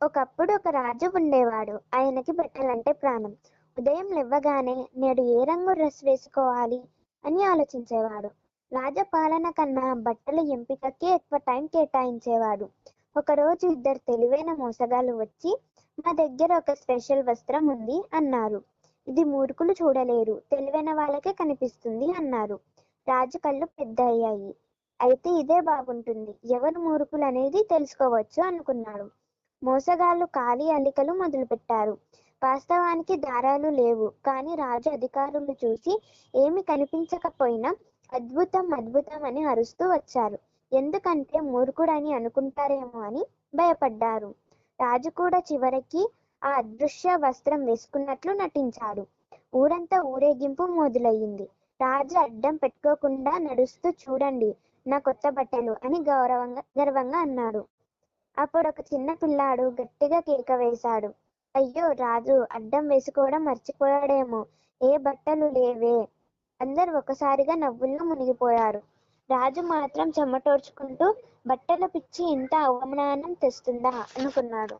ఒకప్పుడు ఒక రాజు ఉండేవాడు. ఆయనకి బట్టలంటే ప్రాణం. ఉదయం లేవగానే నేడు ఏ రంగు డ్రెస్ వేసుకోవాలి అని ఆలోచించేవాడు. రాజపాలన కన్నా బట్టల ఎంపికకే ఎక్కువ టైం కేటాయించేవాడు. ఒకరోజు ఇద్దరు తెలివైన మోసగాళ్ళు వచ్చి మా దగ్గర ఒక స్పెషల్ వస్త్రం ఉంది అన్నారు. ఇది మూర్ఖులు చూడలేరు. తెలివైన వాళ్ళకే కనిపిస్తుంది అన్నారు. రాజు కళ్ళు పెద్ద అయ్యాయి. అయితే ఇదే బాగుంటుంది. ఎవరు మూర్ఖులు అనేది తెలుసుకోవచ్చు అనుకున్నాడు. మోసగాళ్ళు ఖాళీ అల్లికలు మొదలుపెట్టారు. వాస్తవానికి దారాలు లేవు. కానీ రాజు అధికారులు చూసి ఏమి కనిపించకపోయినా అద్భుతం అద్భుతం అని అరుస్తూ వచ్చారు. ఎందుకంటే మూర్ఖుడని అనుకుంటారేమో అని భయపడ్డారు. రాజు కూడా చివరికి ఆ అదృశ్య వస్త్రం వేసుకున్నట్లు నటించాడు. ఊరంతా ఊరేగింపు మొదలయ్యింది. రాజు అడ్డం పెట్టుకోకుండా నడుస్తూ చూడండి నా కొత్త బట్టలు అని గౌరవంగా గర్వంగా అన్నాడు. అప్పుడు ఒక చిన్న పిల్లాడు గట్టిగా కేక వేశాడు. అయ్యో రాజు అడ్డం వేసుకోవడం మర్చిపోయాడేమో. ఏ బట్టలు లేవే. అందరు ఒకసారిగా నవ్వుల్లో మునిగిపోయారు. రాజు మాత్రం చెమటోడ్చుకుంటూ బట్టల పిచ్చి ఇంత అవమానం తెస్తుందా? అనుకున్నాడు.